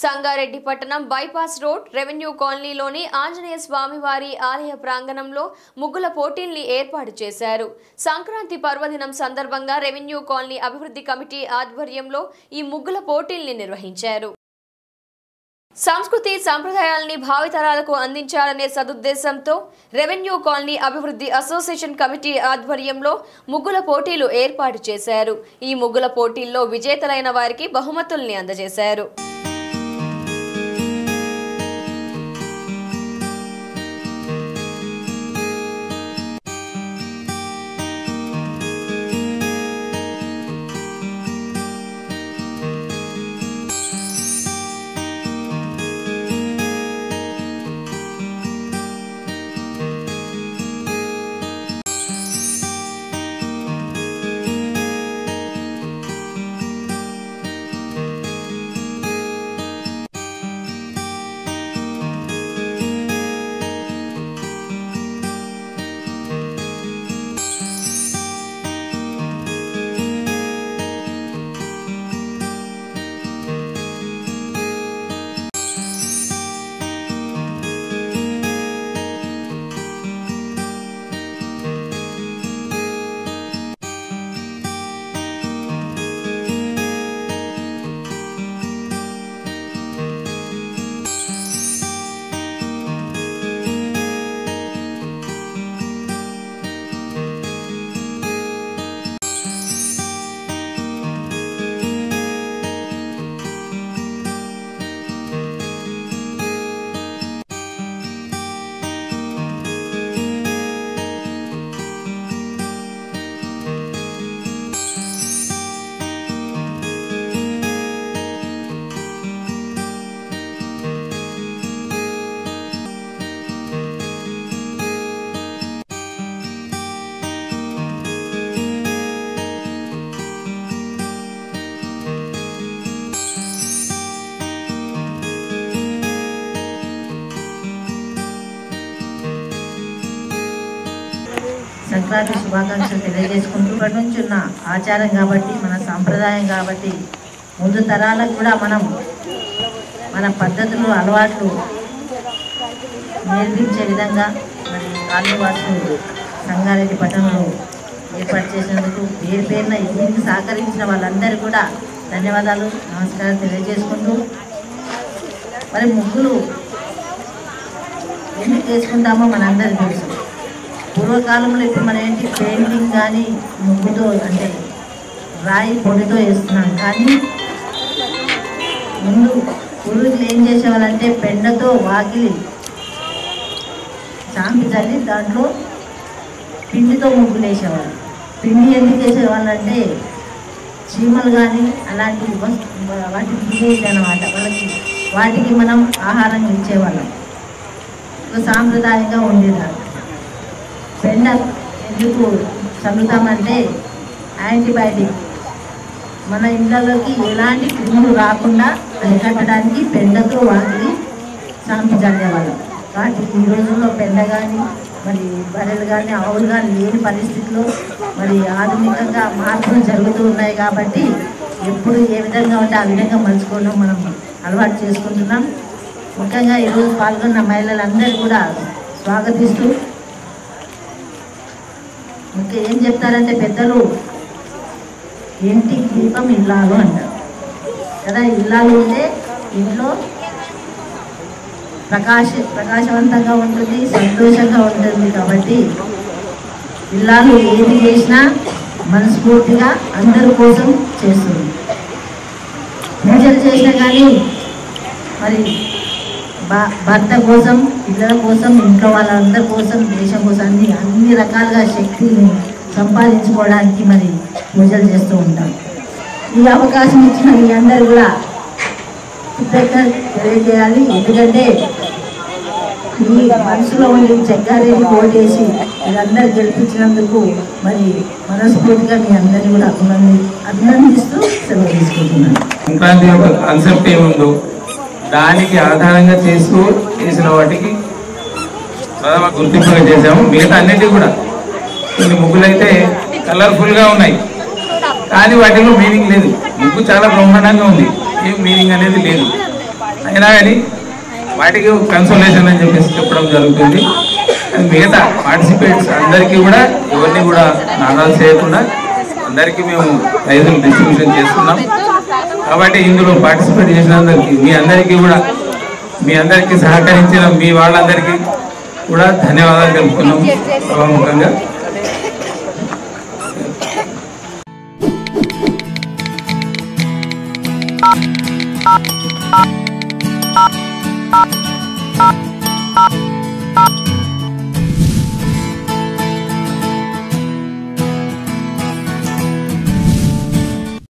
సంగారెడ్డి పట్టణం bypass road revenue కాలనీలోని ఆంజనేయ స్వామివారి ఆలయ ప్రాంగణంలో ముగ్గుల పోటీల్ని ఏర్పాటు చేశారు. సంక్రాంతి పర్వదినం సందర్భంగా రెవెన్యూ కాలనీ అభివృద్ధి కమిటీ ఆధ్వర్యంలో ఈ ముగ్గుల పోటీల్ని నిర్వహించారు. సంస్కృతి సంప్రదాయాల్ని భావితరాలకు అందించాలనే సదుద్దేశంతో రెవెన్యూ కాలనీ అభివృద్ధి అసోసియేషన్ కమిటీ ఆధ్వర్యంలో ముగ్గుల పోటీలు ఏర్పాటు చేశారు. ఈ ముగ్గుల పోటీల్లో విజేతలైన వారికి బహుమతుల్ని అందజేశారు. సంక్రాంతి శుభాకాంక్షలు తెలియజేసుకుంటూ ఇప్పటి నుంచి ఉన్న ఆచారం కాబట్టి మన సాంప్రదాయం కాబట్టి ముందు తరాలకు కూడా మనం మన పద్ధతులు అలవాట్లు నేర్పించే విధంగా మరి కాళీవాసు సంగారెడ్డి పట్టణంలో ఏర్పాటు చేసినందుకు పేరు పేరున దీనికి సహకరించిన వాళ్ళందరూ కూడా ధన్యవాదాలు నమస్కారం తెలియజేసుకుంటూ మరి ముగ్గులు ఎందుకు చేసుకుంటామో మనందరికీ తెలుసు. పూర్వకాలంలో ఇప్పుడు మనం ఏంటి పెయింటింగ్ కానీ ముగ్గుతో అంటే రాయి పొడితో వేస్తున్నాం. కానీ ముందు పూర్వీకులు ఏం చేసేవాళ్ళంటే పెండతో వాకిలి చాంపి చల్లి దాంట్లో పిండితో ముగ్గులు వేసేవాళ్ళు పిండి ఎందుకు వేసేవాళ్ళంటే చీమలు కానీ అలాంటి వస్తు- వాటికి తినేది అనమాట వాళ్ళకి వాటికి మనం ఆహారం ఇచ్చేవాళ్ళం. సాంప్రదాయంగా ఉండేదాన్ని పెండ ఎందుకు? చల్లుతామంటే యాంటీబయాటిక్. మన ఇళ్ళలోకి ఎలాంటి క్రిములు రాకుండా అరికట్టడానికి పెండతో వాటిని చాంపి చల్లేవాళ్ళం కాబట్టి ఈ రోజుల్లో పెండ కానీ మరి బర్రెలు కానీ ఆవులు కానీ లేని పరిస్థితిలో మరి ఆధునికంగా మార్పులు జరుగుతూ ఉన్నాయి కాబట్టి ఎప్పుడు ఏ విధంగా ఉంటే ఆ విధంగా మలుచుకోవడం మనం అలవాటు చేసుకుంటున్నాం. ముఖ్యంగా ఈరోజు పాల్గొన్న మహిళలందరూ కూడా స్వాగతిస్తూ ఇంకా ఏం చెప్తారంటే పెద్దలు? ఇంటికి దీపం ఇల్లాలు? అంటారు. కదా ఇల్లాలు ఉంటే ఇంట్లో ప్రకాశ ప్రకాశవంతంగా ఉంటుంది సంతోషంగా ఉంటుంది కాబట్టి ఇల్లాలు ఏది చేసినా మనస్ఫూర్తిగా అందరి కోసం చేస్తుంది. పూజలు చేసినా కానీ మరి భర్త కోసం పిల్లల కోసం ఇంట్లో వాళ్ళందరి కోసం దేశం కోసం అన్ని అన్ని రకాలుగా శక్తిని సంపాదించుకోవడానికి మరి పూజలు చేస్తూ ఉంటాం. ఈ అవకాశం ఇచ్చిన మీ అందరు కూడా కృతజ్ఞత తెలియజేయాలి. ఎందుకంటే ఈ మనసులో ఉండి చెక్కారెడ్డి ఓటేసి మీరందరూ గెలిపించినందుకు మరి మనస్ఫూర్తిగా మీ అందరినీ కూడా అభినంది అభినందిస్తూ సెలవు తీసుకుంటున్నాను. సంక్రాంతి యొక్క కాన్సెప్ట్ ఏముందో దానికి ఆధారంగా చేస్తూ చేసిన వాటికి ప్రథమ గుర్తింపుగా చేసాము మిగతా అన్నిటి కూడా కొన్ని ముగ్గులైతే కలర్ఫుల్గా ఉన్నాయి. కానీ వాటిలో మీనింగ్ లేదు. ముగ్గు చాలా బ్రహ్మాండంగా ఉంది. ఏం మీనింగ్ అనేది లేదు. అయినా కానీ వాటికి కన్సల్టేషన్ అని చెప్పేసి చెప్పడం జరుగుతుంది. మిగతా పార్టిసిపేట్స్ అందరికీ కూడా ఎవరిని కూడా నాదాలు చేయకుండా అందరికీ మేము ప్రైజులు డిస్ట్రిబ్యూషన్ చేస్తున్నాం. కాబట్టి ఇందులో పార్టిసిపేట్ చేసినందరికీ మీ అందరికీ కూడా మీ అందరికీ సహకరించిన మీ వాళ్ళందరికీ కూడా ధన్యవాదాలు తెలుపుతున్నాం. సభాముఖంగా.